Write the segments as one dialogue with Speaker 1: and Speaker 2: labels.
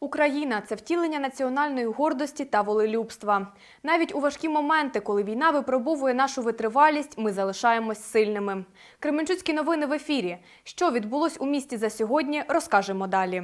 Speaker 1: Україна це втілення національної гордості та волелюбства. Навіть у важкі моменти, коли війна випробовує нашу витривалість, ми залишаємось сильними. Кременчуцькі новини в ефірі. Що відбулось у місті за сьогодні, розкажемо далі.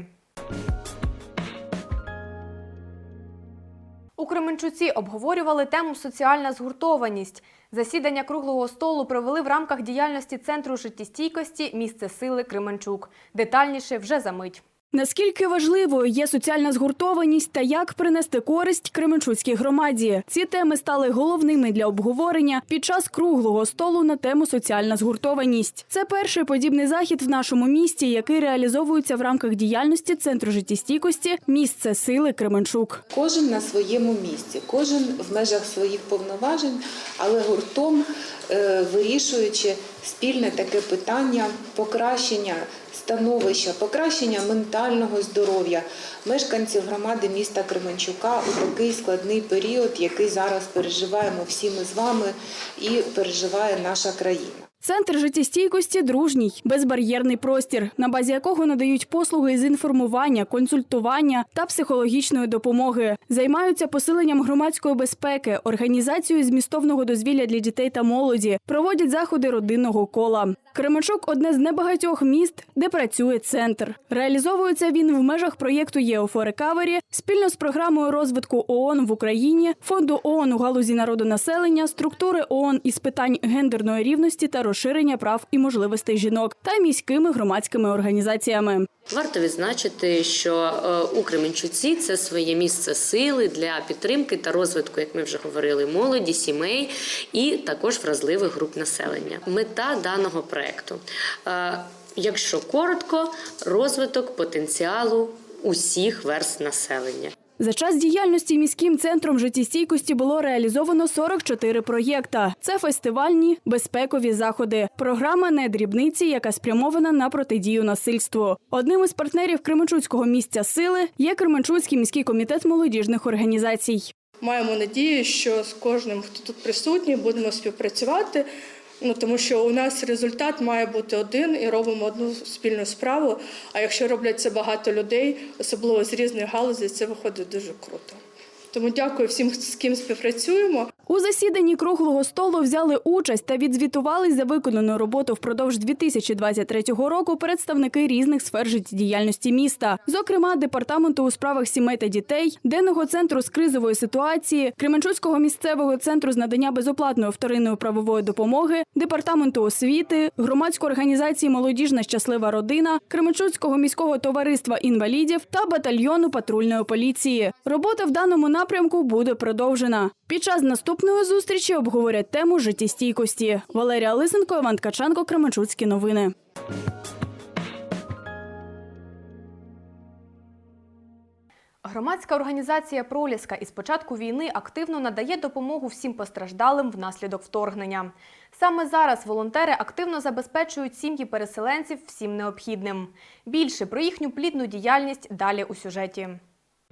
Speaker 1: У Кременчуці обговорювали тему соціальна згуртованість. Засідання круглого столу провели в рамках діяльності Центру життєстійкості місце сили Кременчук. Детальніше вже за мить.
Speaker 2: Наскільки важливою є соціальна згуртованість та як принести користь Кременчуцькій громаді? Ці теми стали головними для обговорення під час круглого столу на тему соціальна згуртованість. Це перший подібний захід в нашому місті, який реалізовується в рамках діяльності Центру життєстійкості місце сили Кременчук.
Speaker 3: Кожен на своєму місці, кожен в межах своїх повноважень, але гуртом е, вирішуючи спільне таке питання покращення становища, покращення ментального здоров'я мешканців громади міста Кременчука у такий складний період, який зараз переживаємо всі ми з вами і переживає наша країна.
Speaker 2: Центр життєстійкості дружній, безбар'єрний простір, на базі якого надають послуги з інформування, консультування та психологічної допомоги. Займаються посиленням громадської безпеки, організацією змістовного дозвілля для дітей та молоді, проводять заходи родинного кола. Кременчук одне з небагатьох міст, де працює центр. Реалізовується він в межах проєкту Рекавері спільно з програмою розвитку ООН в Україні, фонду ООН у галузі народонаселення, структури ООН із питань гендерної рівності та розширення прав і можливостей жінок та міськими громадськими організаціями.
Speaker 4: Варто відзначити, що е, у Кременчуці це своє місце сили для підтримки та розвитку, як ми вже говорили, молоді, сімей і також вразливих груп населення. Мета даного проекту, е, якщо коротко, розвиток потенціалу усіх верст населення.
Speaker 2: За час діяльності міським центром життєстійкості було реалізовано 44 проєкта. Це фестивальні безпекові заходи. Програма не дрібниці, яка спрямована на протидію насильству. Одним із партнерів Кременчуцького місця сили є Кременчуцький міський комітет молодіжних організацій.
Speaker 5: Маємо надію, що з кожним, хто тут присутній, будемо співпрацювати. Ну тому що у нас результат має бути один і робимо одну спільну справу. А якщо роблять це багато людей, особливо з різних галузей, це виходить дуже круто. Тому дякую всім, з ким співпрацюємо.
Speaker 2: У засіданні круглого столу взяли участь та відзвітувались за виконану роботу впродовж 2023 року представники різних сфер життєдіяльності міста, зокрема департаменту у справах сімей та дітей, денного центру з кризової ситуації, Кременчуцького місцевого центру з надання безоплатної вторинної правової допомоги, департаменту освіти, громадської організації Молодіжна щаслива родина, Кременчуцького міського товариства інвалідів та батальйону патрульної поліції. Робота в даному напрямку буде продовжена. Під час наступної зустрічі обговорять тему життєстійкості. Валерія Лисенко, Іван Ткаченко, Кременчуцькі новини.
Speaker 1: Громадська організація Проліска із початку війни активно надає допомогу всім постраждалим внаслідок вторгнення. Саме зараз волонтери активно забезпечують сім'ї переселенців всім необхідним. Більше про їхню плідну діяльність далі у сюжеті.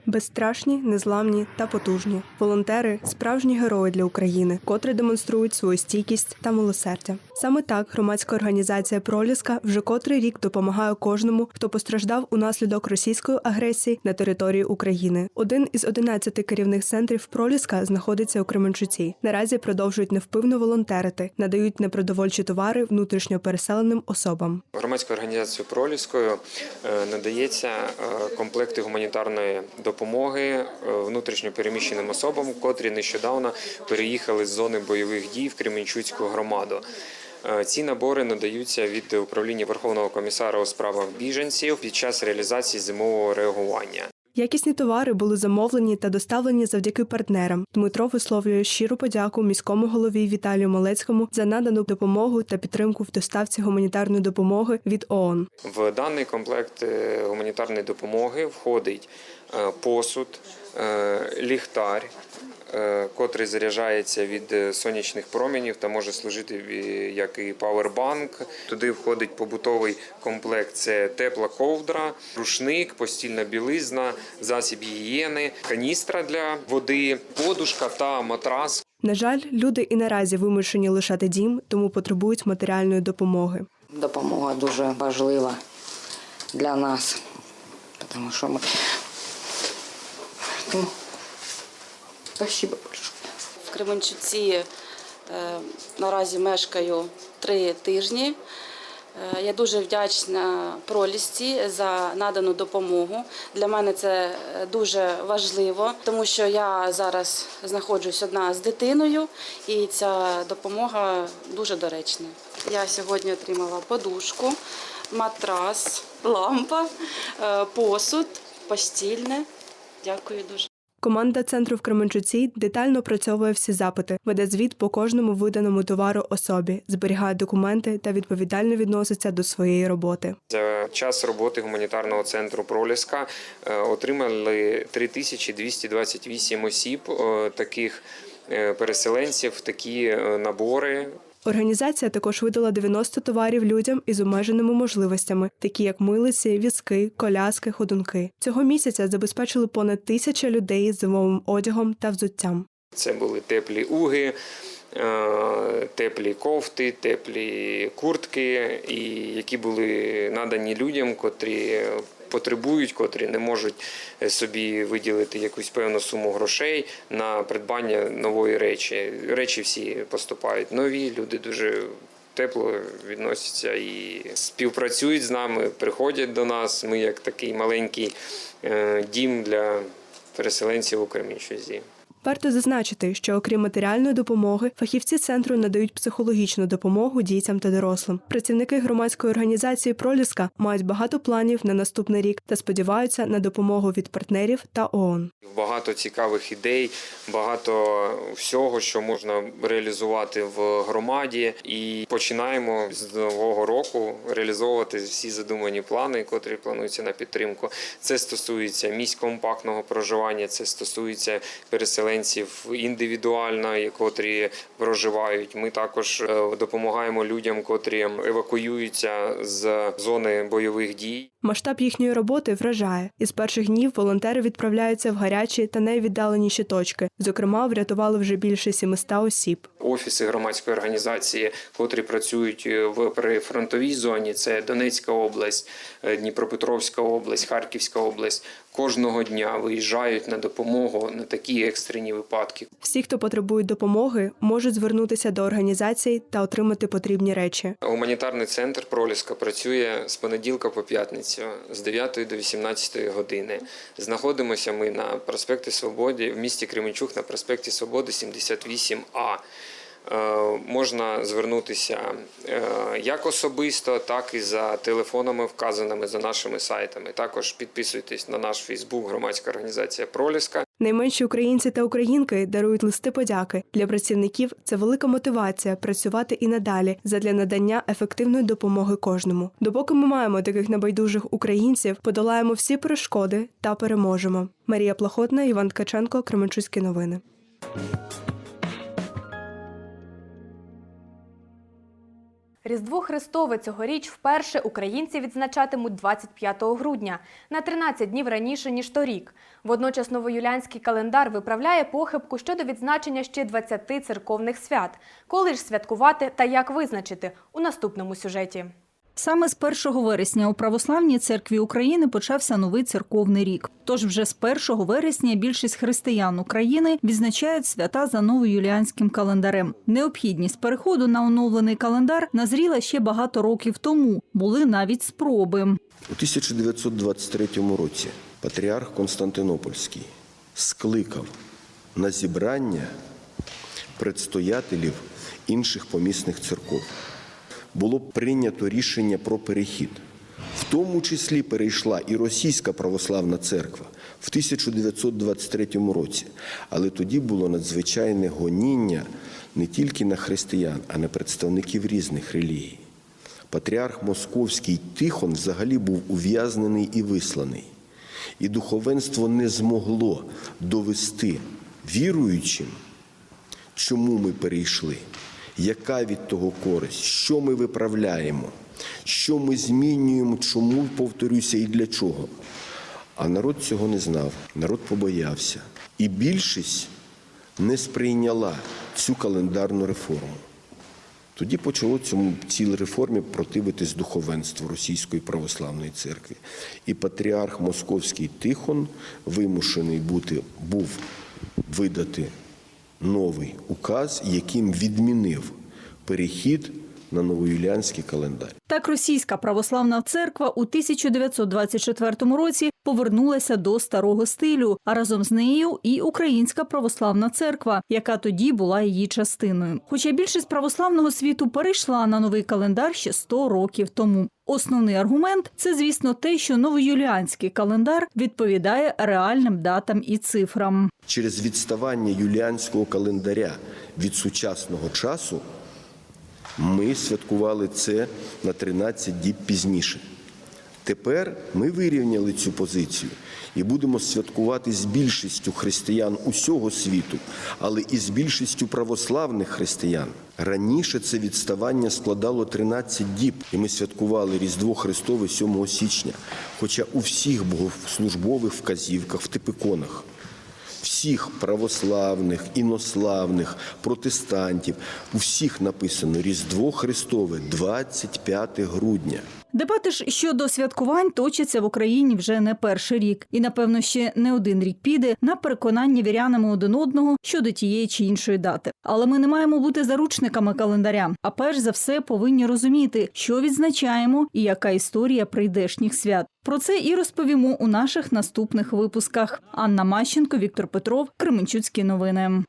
Speaker 6: Безстрашні, незламні та потужні. Волонтери справжні герої для України, котрі демонструють свою стійкість та милосердя. Саме так громадська організація Проліска вже котрий рік допомагає кожному, хто постраждав унаслідок російської агресії на території України. Один із 11 керівних центрів Проліска знаходиться у Кременчуці. Наразі продовжують невпивно волонтерити, надають непродовольчі товари внутрішньо переселеним особам.
Speaker 7: Громадською організацією Проліскою е, надається е, комплекти гуманітарної допомоги внутрішньопереміщеним внутрішньо переміщеним особам, котрі нещодавно переїхали з зони бойових дій в Кременчуцьку громаду. Е, Ці набори надаються від управління Верховного комісара у справах біженців під час реалізації зимового реагування.
Speaker 6: Якісні товари були замовлені та доставлені завдяки партнерам. Дмитро висловлює щиру подяку міському голові Віталію Малецькому за надану допомогу та підтримку в доставці гуманітарної допомоги від ООН.
Speaker 7: В даний комплект е, гуманітарної допомоги входить е, посуд, е, ліхтар, котрий заряджається від е, сонячних промінів та може служити як і павербанк. Туди входить побутовий комплект: це тепла ковдра, рушник, постільна білизна, засіб гігієни, каністра для води, подушка та матрас.
Speaker 6: На жаль, люди і наразі вимушені лишати дім, тому потребують матеріальної допомоги.
Speaker 8: Допомога дуже важлива для нас, тому що ми Спасибо большое.
Speaker 9: В Кременчуці е, наразі мешкаю три тижні. Е, Я дуже вдячна пролісці за надану допомогу. Для мене це е, дуже важливо, тому що я зараз знаходжусь одна з дитиною, і ця допомога дуже доречна. Я сьогодні отримала подушку, матрас, лампа, посуд, постільне. Дякую дуже.
Speaker 6: Команда центру в Кременчуці детально опрацьовує всі запити, веде звіт по кожному виданому товару особі, зберігає документи та відповідально відноситься до своєї роботи.
Speaker 7: За час роботи гуманітарного центру Проліска е, отримали 3228 осіб е, таких е, переселенців, такі набори.
Speaker 6: Організація також видала 90 товарів людям із обмеженими можливостями, такі як милиці, візки, коляски, ходунки. Цього місяця забезпечили понад тисяча людей з зимовим одягом та взуттям.
Speaker 7: Це були теплі уги, е, теплі кофти, теплі куртки, і які були надані людям, котрі потребують, котрі не можуть собі виділити якусь певну суму грошей на придбання нової речі. Речі всі поступають нові, люди дуже. Тепло відносяться і співпрацюють з нами, приходять до нас. Ми як такий маленький е, дім для переселенців у Кремінчузі.
Speaker 6: Варто зазначити, що окрім матеріальної допомоги, фахівці центру надають психологічну допомогу дітям та дорослим. Працівники громадської організації Проліска мають багато планів на наступний рік та сподіваються на допомогу від партнерів та ООН.
Speaker 7: Багато цікавих ідей, багато всього, що можна реалізувати в громаді, і починаємо з нового року реалізовувати всі задумані плани, котрі плануються на підтримку. Це стосується місць компактного проживання, це стосується переселенців індивідуально, котрі проживають. Ми також е, допомагаємо людям, котрі евакуюються з зони бойових дій.
Speaker 6: Масштаб їхньої роботи вражає. Із перших днів волонтери відправляються в гарячі та найвіддаленіші точки. Зокрема, врятували вже більше 700 осіб.
Speaker 7: Офіси громадської організації, котрі працюють в прифронтовій зоні, це Донецька область, е, Дніпропетровська область, Харківська область. Кожного дня виїжджають на допомогу на такі екстрені випадки.
Speaker 6: Всі, хто потребують допомоги, можуть звернутися до організацій та отримати потрібні речі.
Speaker 7: Гуманітарний центр Проліска працює з понеділка по п'ятницю з 9 до 18 години. Знаходимося ми на проспекті Свободи в місті Кременчук на проспекті Свободи 78А. Е, Можна звернутися е, як особисто, так і за телефонами, вказаними за нашими сайтами. Також підписуйтесь на наш Фейсбук, громадська організація Проліска.
Speaker 6: Найменші українці та українки дарують листи подяки. Для працівників це велика мотивація працювати і надалі задля надання ефективної допомоги кожному. Допоки ми маємо таких небайдужих українців, подолаємо всі перешкоди та переможемо. Марія Плахотна, Іван Ткаченко, Кременчуцькі новини.
Speaker 1: Різдво Христове цьогоріч вперше українці відзначатимуть 25 грудня на 13 днів раніше ніж торік. Водночас новоюлянський календар виправляє похибку щодо відзначення ще 20 церковних свят. Коли ж святкувати та як визначити у наступному сюжеті.
Speaker 10: Саме з 1 вересня у Православній церкві України почався новий церковний рік. Тож вже з 1 вересня більшість християн України відзначають свята за новоюліанським календарем. Необхідність переходу на оновлений календар назріла ще багато років тому. Були навіть спроби.
Speaker 11: У 1923 році патріарх Константинопольський скликав на зібрання предстоятелів інших помісних церков. Було прийнято рішення про перехід. В тому числі перейшла і Російська православна церква в 1923 році. Але тоді було надзвичайне гоніння не тільки на християн, а на представників різних релігій. Патріарх Московський Тихон взагалі був ув'язнений і висланий. І духовенство не змогло довести віруючим, чому ми перейшли, яка від того користь, що ми виправляємо, що ми змінюємо, чому, повторюся, і для чого. А народ цього не знав, народ побоявся. І більшість не сприйняла цю календарну реформу. Тоді почало цьому цілій реформі противитись духовенству Російської православної церкви. І патріарх Московський Тихон вимушений бути, був видати новий указ, яким відмінив перехід на новоюлянський календар.
Speaker 10: Так, російська православна церква у 1924 році повернулася до старого стилю, а разом з нею і Українська православна церква, яка тоді була її частиною. Хоча більшість православного світу перейшла на новий календар ще 100 років тому. Основний аргумент це, звісно, те, що новоюліанський календар відповідає реальним датам і цифрам.
Speaker 11: Через відставання юліанського календаря від сучасного часу ми святкували це на 13 діб пізніше. Тепер ми вирівняли цю позицію і будемо святкувати з більшістю християн усього світу, але і з більшістю православних християн. Раніше це відставання складало 13 діб, і ми святкували Різдво Христове 7 січня. Хоча у всіх богослужбових вказівках в типиконах всіх православних, інославних, протестантів, у всіх написано Різдво Христове 25 грудня.
Speaker 10: Дебати ж щодо святкувань точаться в Україні вже не перший рік, і напевно ще не один рік піде на переконання вірянами один одного щодо тієї чи іншої дати. Але ми не маємо бути заручниками календаря. А перш за все повинні розуміти, що відзначаємо і яка історія прийдешніх свят. Про це і розповімо у наших наступних випусках. Анна Мащенко, Віктор Петров, Кременчуцькі новини.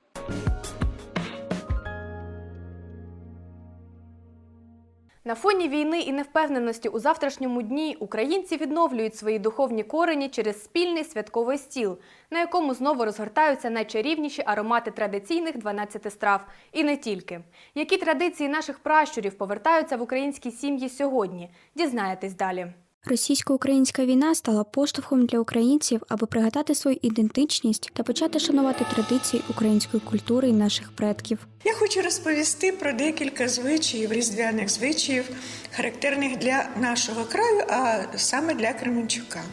Speaker 1: На фоні війни і невпевненості у завтрашньому дні українці відновлюють свої духовні корені через спільний святковий стіл, на якому знову розгортаються найчарівніші аромати традиційних 12 страв. І не тільки. Які традиції наших пращурів повертаються в українські сім'ї сьогодні? Дізнаєтесь далі.
Speaker 12: Російсько-українська війна стала поштовхом для українців, аби пригадати свою ідентичність та почати шанувати традиції української культури і наших предків.
Speaker 13: Я хочу розповісти про декілька звичаїв, різдвяних звичаїв, характерних для нашого краю, а саме для Кременчука.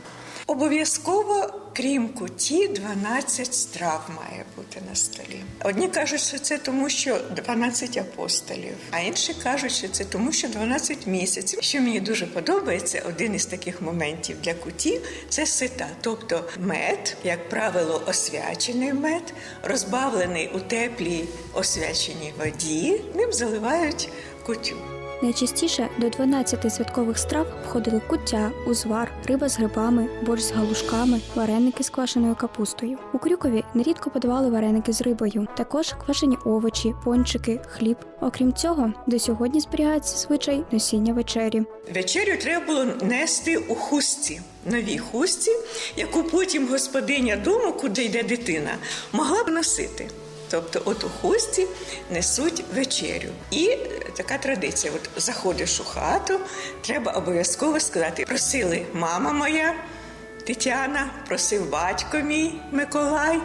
Speaker 13: Обов'язково, крім куті, 12 страв має бути на столі. Одні кажуть, що це тому, що 12 апостолів, а інші кажуть, що це тому, що 12 місяців. Що мені дуже подобається, один із таких моментів для куті це сита, тобто мед, як правило, освячений мед, розбавлений у теплій освяченій воді, ним заливають кутю.
Speaker 12: Найчастіше до 12 святкових страв входили куття, узвар, риба з грибами, борщ з галушками, вареники з квашеною капустою. У Крюкові нерідко подавали вареники з рибою, також квашені овочі, пончики, хліб. Окрім цього, до сьогодні зберігається звичай носіння вечері.
Speaker 13: Вечерю треба було нести у хустці, новій хустці, яку потім господиня дому, куди йде дитина, могла б носити. Тобто, от у хусті несуть вечерю. І е, така традиція: от заходиш у хату, треба обов'язково сказати: просили мама моя Тетяна, просив батько мій Миколай,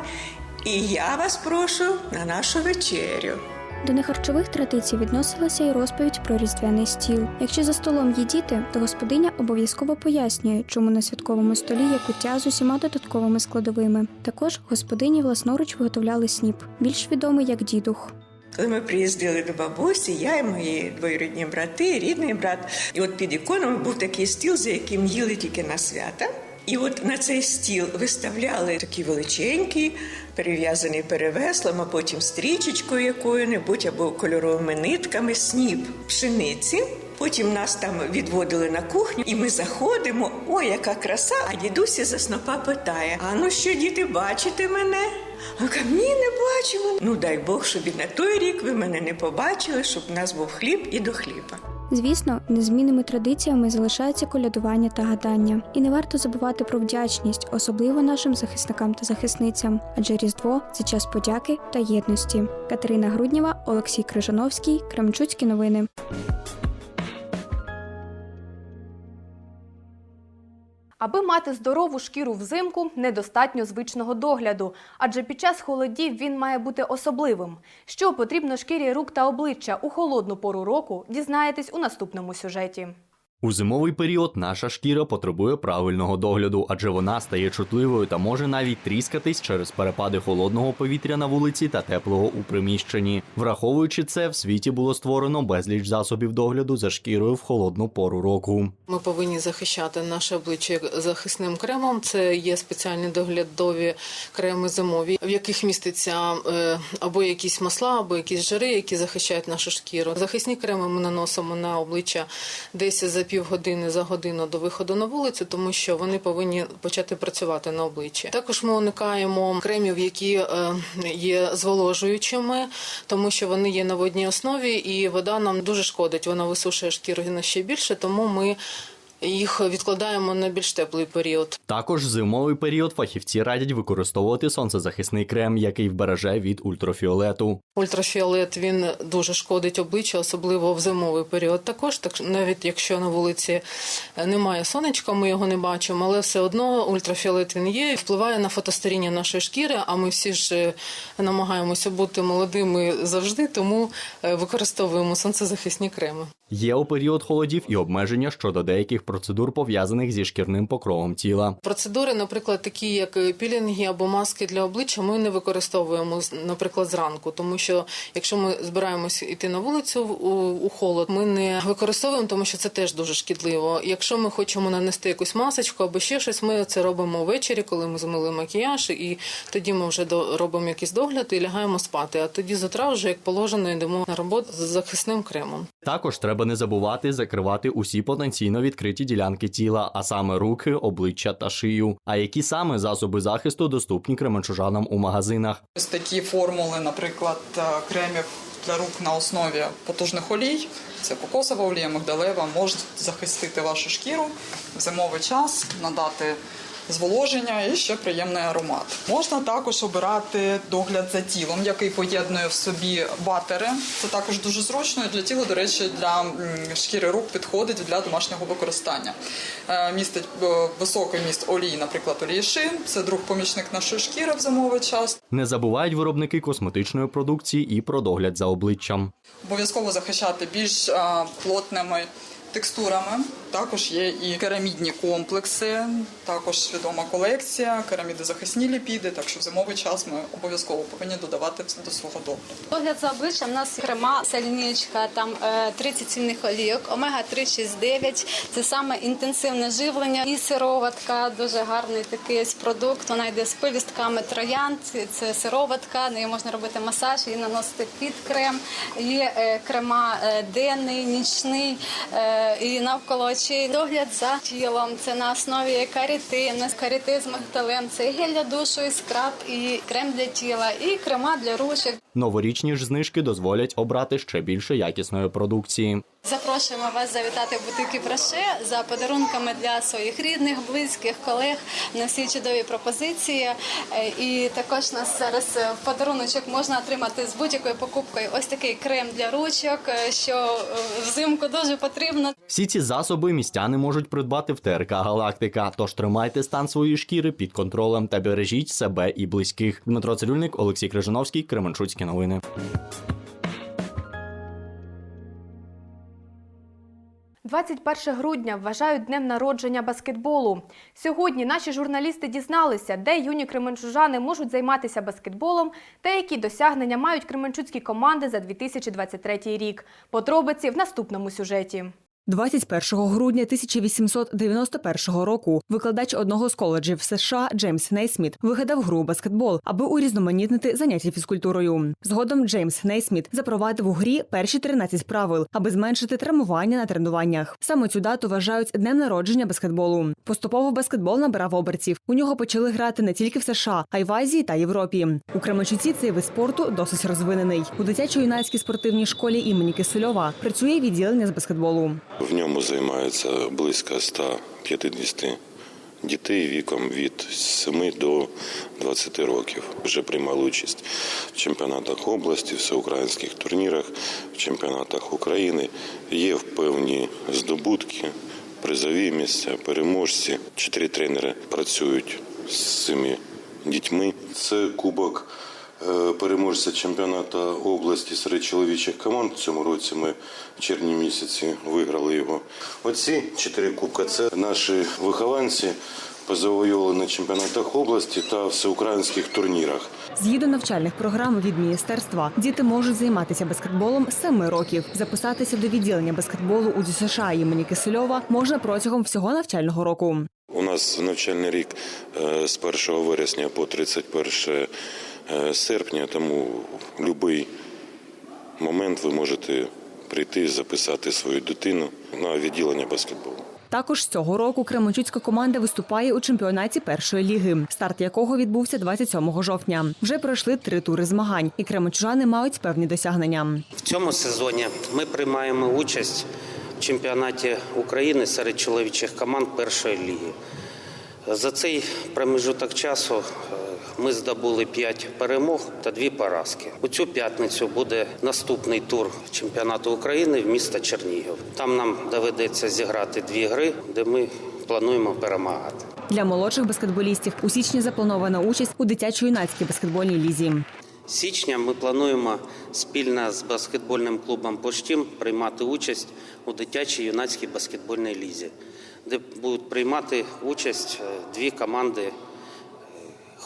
Speaker 13: і я вас прошу на нашу вечерю.
Speaker 12: До нехарчових традицій відносилася і розповідь про різдвяний стіл. Якщо за столом є діти, то господиня обов'язково пояснює, чому на святковому столі є куття з усіма додатковими складовими. Також господині власноруч виготовляли сніп, більш відомий як дідух.
Speaker 13: Коли ми приїздили до бабусі, я і мої двоюрідні брати, рідний брат, і от під іконами був такий стіл, за яким їли тільки на свята. І от на цей стіл виставляли такі величенькі, перев'язаний перевеслом, а потім стрічечкою якою-небудь або кольоровими нитками сніп пшениці. Потім нас там відводили на кухню, і ми заходимо. Ой, яка краса! А дідусь за снопа питає: А ну що, діти, бачите мене? А я кажу, ні, не бачимо. Ну дай Бог, щоб і на той рік ви мене не побачили, щоб в нас був хліб і до хліба.
Speaker 12: Звісно, незмінними традиціями залишається колядування та гадання. І не варто забувати про вдячність, особливо нашим захисникам та захисницям, адже Різдво це час подяки та єдності. Катерина Груднєва, Олексій Крижановський, Кремчуцькі новини.
Speaker 1: Аби мати здорову шкіру взимку, недостатньо звичного догляду, адже під час холодів він має бути особливим. Що потрібно шкірі рук та обличчя у холодну пору року, дізнаєтесь у наступному сюжеті.
Speaker 14: У зимовий період наша шкіра потребує правильного догляду, адже вона стає чутливою та може навіть тріскатись через перепади холодного повітря на вулиці та теплого у приміщенні. Враховуючи це, в світі було створено безліч засобів догляду за шкірою в холодну пору року.
Speaker 5: Ми повинні захищати наше обличчя захисним кремом. Це є спеціальні доглядові креми зимові, в яких міститься е, або якісь масла, або якісь жири, які захищають нашу шкіру. Захисні креми ми наносимо на обличчя десь за півгодини за годину до виходу на вулицю, тому що вони повинні почати працювати на обличчі. Також ми уникаємо кремів, які е, є зволожуючими, тому що вони є на водній основі, і вода нам дуже шкодить. Вона висушує шкіру на ще більше, тому ми їх відкладаємо на більш теплий період.
Speaker 14: Також в зимовий період фахівці радять використовувати сонцезахисний крем, який вбереже від ультрафіолету.
Speaker 5: Ультрафіолет він дуже шкодить обличчю, особливо в зимовий період. Також так навіть якщо на вулиці немає сонечка, ми його не бачимо, але все одно ультрафіолет він є і впливає на фотостаріння нашої шкіри. А ми всі ж е, намагаємося бути молодими завжди, тому е, використовуємо сонцезахисні креми.
Speaker 14: Є у період холодів і обмеження щодо деяких процедур пов'язаних зі шкірним покровом тіла.
Speaker 5: Процедури, наприклад, такі як пілінги або маски для обличчя, ми не використовуємо, наприклад, зранку, тому що якщо ми збираємося йти на вулицю у, холод, ми не використовуємо, тому що це теж дуже шкідливо. Якщо ми хочемо нанести якусь масочку або ще щось, ми це робимо ввечері, коли ми змили макіяж, і тоді ми вже робимо якийсь догляд і лягаємо спати. А тоді з утра вже як положено йдемо на роботу з захисним кремом.
Speaker 14: Також треба не забувати закривати усі потенційно відкриті ділянки тіла, а саме руки, обличчя та шию. А які саме засоби захисту доступні кременчужанам у магазинах?
Speaker 15: Ось такі формули, наприклад, е, кремів для рук на основі потужних олій. Це кокосова олія, мигдалева, можуть захистити вашу шкіру в зимовий час, надати зволоження і ще приємний аромат. Можна також обирати догляд за тілом, який поєднує в собі батери. Це також дуже зручно і для тіла, до речі, для шкіри рук підходить для домашнього використання. Е, Містить е, високий міст олій, наприклад, олії шин. Це друг помічник нашої шкіри в зимовий час.
Speaker 14: Не забувають виробники косметичної продукції і про догляд за обличчям.
Speaker 15: Обов'язково захищати більш а, плотними текстурами. Також є і керамідні комплекси, також відома колекція, кераміди захисні ліпіди. Так що в зимовий час ми обов'язково повинні додавати до свого догляду.
Speaker 16: Догляд за обличчям у нас крема, сальнічка, там е, 30 цінних олійок, омега 3 6 9 Це саме інтенсивне живлення. І сироватка, дуже гарний такий продукт. Вона йде з пилістками троянд. Це сироватка, нею можна робити масаж і наносити під крем. Є е, крема е, денний, нічний е, і навколо очей. Догляд за тілом. Це на основі карітину, каріти з мигдалем. Це гель душу, і скраб, і крем для тіла, і крема для ручок.
Speaker 14: Новорічні ж знижки дозволять обрати ще більше якісної продукції.
Speaker 16: Запрошуємо вас завітати в бутики Браше за подарунками для своїх рідних, близьких, колег на всі чудові пропозиції. Е, І також нас зараз е, в подаруночок можна отримати з будь-якою покупкою ось такий крем для ручок, е, що взимку дуже потрібно.
Speaker 14: Всі ці засоби містяни можуть придбати в ТРК Галактика. Тож тримайте стан своєї шкіри під контролем та бережіть себе і близьких. Дмитро Цирюльник, Олексій Крижановський, Кременчуцькі новини.
Speaker 1: – 21 грудня вважають днем народження баскетболу. Сьогодні наші журналісти дізналися, де юні кременчужани можуть займатися баскетболом та які досягнення мають кременчуцькі команди за 2023 рік. Подробиці в наступному сюжеті.
Speaker 17: 21 грудня 1891 року викладач одного з коледжів США Джеймс Нейсміт вигадав гру баскетбол, аби урізноманітнити заняття фізкультурою. Згодом Джеймс Нейсміт запровадив у грі перші 13 правил, аби зменшити травмування на тренуваннях. Саме цю дату вважають днем народження баскетболу. Поступово баскетбол набирав обертів. У нього почали грати не тільки в США, а й в Азії та Європі. У Кременчуці цей вид спорту досить розвинений. У дитячо-юнацькій спортивній школі імені Кисельова працює відділення з баскетболу.
Speaker 18: В ньому займається близько 150 дітей віком від 7 до 20 років. Вже приймали участь в чемпіонатах області, всеукраїнських турнірах, в чемпіонатах України. Є певні здобутки, призові місця, переможці. Чотири тренери працюють з цими дітьми. Це кубок переможця чемпіонату області серед чоловічих команд. В цьому році ми в червні місяці виграли його. Оці чотири кубка це наші вихованці. Позавойовували на чемпіонатах області та всеукраїнських турнірах.
Speaker 17: Згідно навчальних програм від міністерства, діти можуть займатися баскетболом з 7 років. Записатися до відділення баскетболу у ДЮСШ імені Кисельова можна протягом всього навчального року.
Speaker 18: У нас навчальний рік е, з 1 вересня по 31 е, серпня, тому в будь-який момент ви можете прийти записати свою дитину на відділення баскетболу.
Speaker 17: Також цього року Кременчуцька команда виступає у чемпіонаті першої ліги, старт якого відбувся 27 жовтня. Вже пройшли три тури змагань, і кременчужани мають певні досягнення.
Speaker 19: В цьому сезоні ми приймаємо участь в чемпіонаті України серед чоловічих команд першої ліги. За цей проміжуток часу е, ми здобули 5 перемог та 2 поразки. У цю п'ятницю буде наступний тур чемпіонату України в місто Чернігів. Там нам доведеться зіграти дві гри, де ми плануємо перемагати.
Speaker 17: Для молодших баскетболістів у січні запланована участь у дитячо-юнацькій баскетбольній лізі.
Speaker 19: Січня ми плануємо спільно з баскетбольним клубом «Поштім» приймати участь у дитячій юнацькій баскетбольній лізі, де будуть приймати участь е, дві команди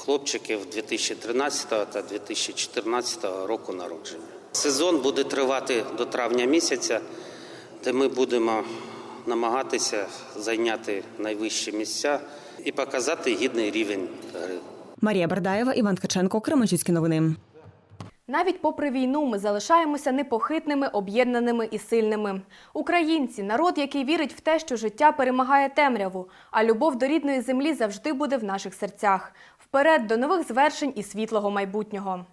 Speaker 19: хлопчиків 2013 та 2014 року народження. Сезон буде тривати до травня місяця, де ми будемо намагатися зайняти найвищі місця і показати гідний рівень гри.
Speaker 17: Марія Бардаєва, Іван Ткаченко, Кременчуцькі новини.
Speaker 1: Навіть попри війну ми залишаємося непохитними, об'єднаними і сильними. Українці народ, який вірить в те, що життя перемагає темряву, а любов до рідної землі завжди буде в наших серцях. Вперед до нових звершень і світлого майбутнього.